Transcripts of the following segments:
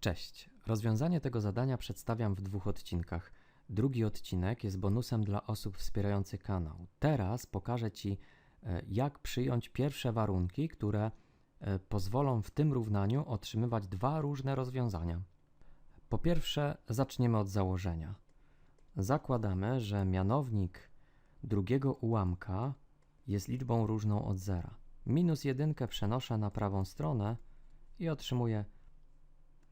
Cześć. Rozwiązanie tego zadania przedstawiam w dwóch odcinkach. Drugi odcinek jest bonusem dla osób wspierających kanał. Teraz pokażę Ci, e, jak przyjąć pierwsze warunki, które e, pozwolą w tym równaniu otrzymywać dwa różne rozwiązania. Po pierwsze, zaczniemy od założenia. Zakładamy, że mianownik drugiego ułamka jest liczbą różną od zera. Minus jedynkę przenoszę na prawą stronę i otrzymuję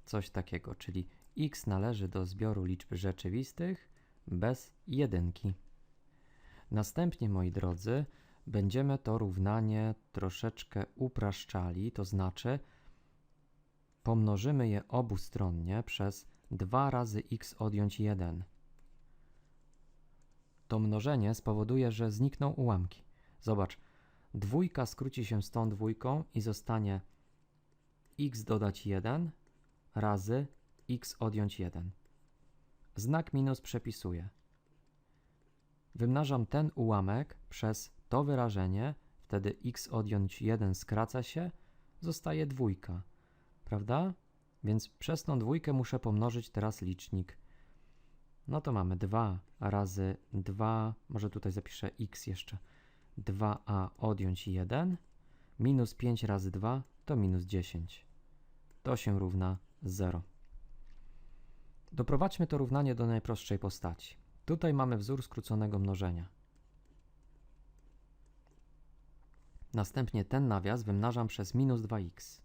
coś takiego, czyli x należy do zbioru liczb rzeczywistych bez jedynki. Następnie, moi drodzy, będziemy to równanie troszeczkę upraszczali, to znaczy pomnożymy je obustronnie przez 2 razy x odjąć 1. To mnożenie spowoduje, że znikną ułamki. Zobacz, dwójka skróci się z tą dwójką i zostanie x dodać 1 razy x odjąć 1. Znak minus przepisuję. Wymnażam ten ułamek przez to wyrażenie, wtedy x odjąć 1 skraca się, zostaje dwójka, prawda? Więc przez tą dwójkę muszę pomnożyć teraz licznik. No to mamy 2 razy 2, może tutaj zapiszę x jeszcze, 2a odjąć 1, minus 5 razy 2 to minus 10. To się równa 0. Doprowadźmy to równanie do najprostszej postaci. Tutaj mamy wzór skróconego mnożenia. Następnie ten nawias wymnażam przez minus 2x.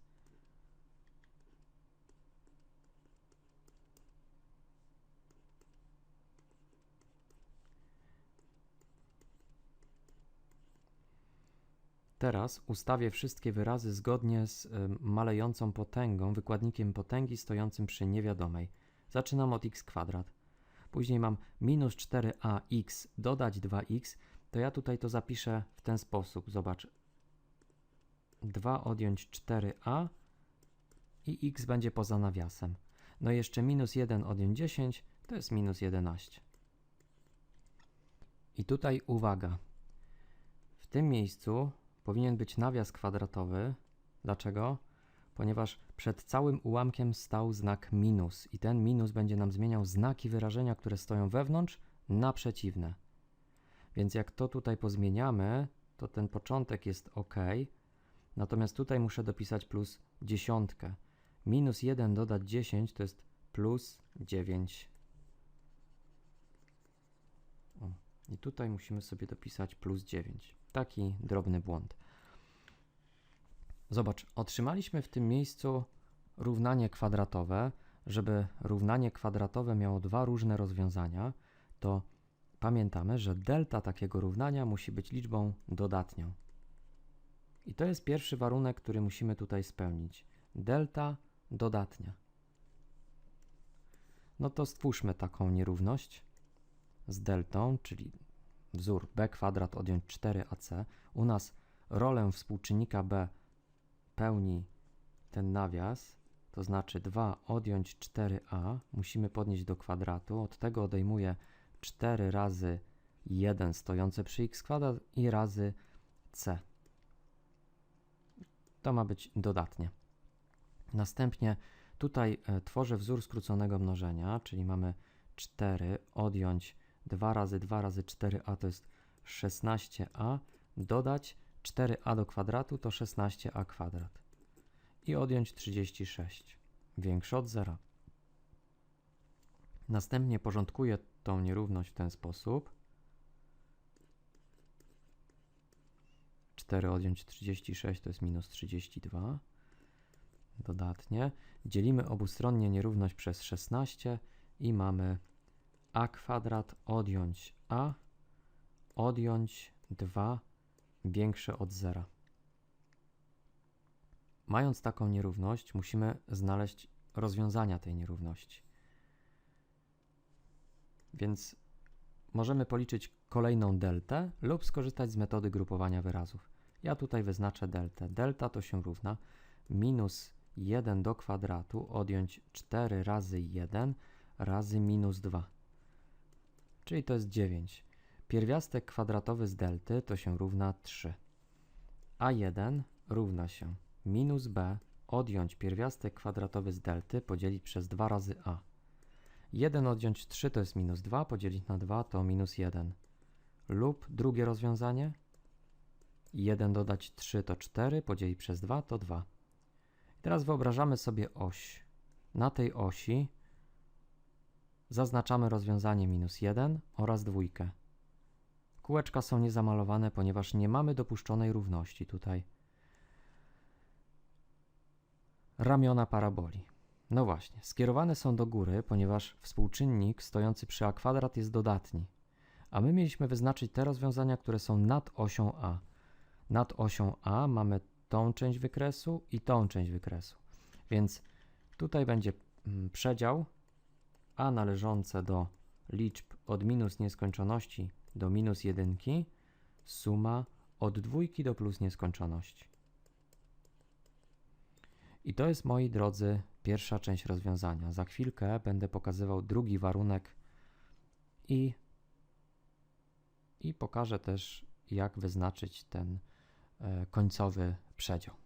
Teraz ustawię wszystkie wyrazy zgodnie z malejącą potęgą, wykładnikiem potęgi stojącym przy niewiadomej. Zaczynam od x kwadrat. Później mam minus 4ax dodać 2x, to ja tutaj to zapiszę w ten sposób. Zobacz. 2 odjąć 4a i x będzie poza nawiasem. No i jeszcze minus 1 odjąć 10 to jest minus 11. I tutaj uwaga. W tym miejscu powinien być nawias kwadratowy. Dlaczego? Ponieważ przed całym ułamkiem stał znak minus i ten minus będzie nam zmieniał znaki wyrażenia, które stoją wewnątrz, na przeciwne. Więc jak to tutaj pozmieniamy, to ten początek jest ok, natomiast tutaj muszę dopisać plus dziesiątkę. Minus 1 dodać 10 to jest plus 9. I tutaj musimy sobie dopisać plus 9. Taki drobny błąd. Zobacz, otrzymaliśmy w tym miejscu równanie kwadratowe. Żeby równanie kwadratowe miało dwa różne rozwiązania, to pamiętamy, że delta takiego równania musi być liczbą dodatnią. I to jest pierwszy warunek, który musimy tutaj spełnić. Delta dodatnia. No to stwórzmy taką nierówność z deltą, czyli wzór b kwadrat odjąć 4ac. U nas rolę współczynnika b pełni ten nawias, to znaczy 2 odjąć 4a, musimy podnieść do kwadratu. Od tego odejmuję 4 razy 1 stojące przy x kwadrat i razy c. To ma być dodatnie. Następnie tutaj e, tworzę wzór skróconego mnożenia, czyli mamy 4 odjąć 2 razy 2 razy 4a to jest 16a, dodać 4a do kwadratu to 16a kwadrat i odjąć 36, większe od zera. Następnie porządkuję tą nierówność w ten sposób. 4 odjąć 36 to jest minus 32. Dodatnie dzielimy obustronnie nierówność przez 16 i mamy a kwadrat odjąć a odjąć 2 większe od zera. Mając taką nierówność, musimy znaleźć rozwiązania tej nierówności. Więc możemy policzyć kolejną deltę lub skorzystać z metody grupowania wyrazów. Ja tutaj wyznaczę deltę. Delta to się równa minus 1 do kwadratu odjąć 4 razy 1 razy minus 2. Czyli to jest 9. Pierwiastek kwadratowy z delty to się równa 3. A1 równa się minus b odjąć pierwiastek kwadratowy z delty, podzielić przez 2 razy a. 1 odjąć 3 to jest minus 2, podzielić na 2 to minus 1. Lub drugie rozwiązanie. 1 dodać 3 to 4, podzielić przez 2 to 2. Teraz wyobrażamy sobie oś. Na tej osi zaznaczamy rozwiązanie minus 1 oraz dwójkę. Kółeczka są niezamalowane, ponieważ nie mamy dopuszczonej równości tutaj. Ramiona paraboli. No właśnie, skierowane są do góry, ponieważ współczynnik stojący przy a kwadrat jest dodatni. A my mieliśmy wyznaczyć te rozwiązania, które są nad osią a. Nad osią a mamy tą część wykresu i tą część wykresu. Więc tutaj będzie mm, przedział a należące do liczb od minus nieskończoności do minus jedynki, suma od dwójki do plus nieskończoności. I to jest, moi drodzy, pierwsza część rozwiązania. Za chwilkę będę pokazywał drugi warunek i, i pokażę też, jak wyznaczyć ten e, końcowy przedział.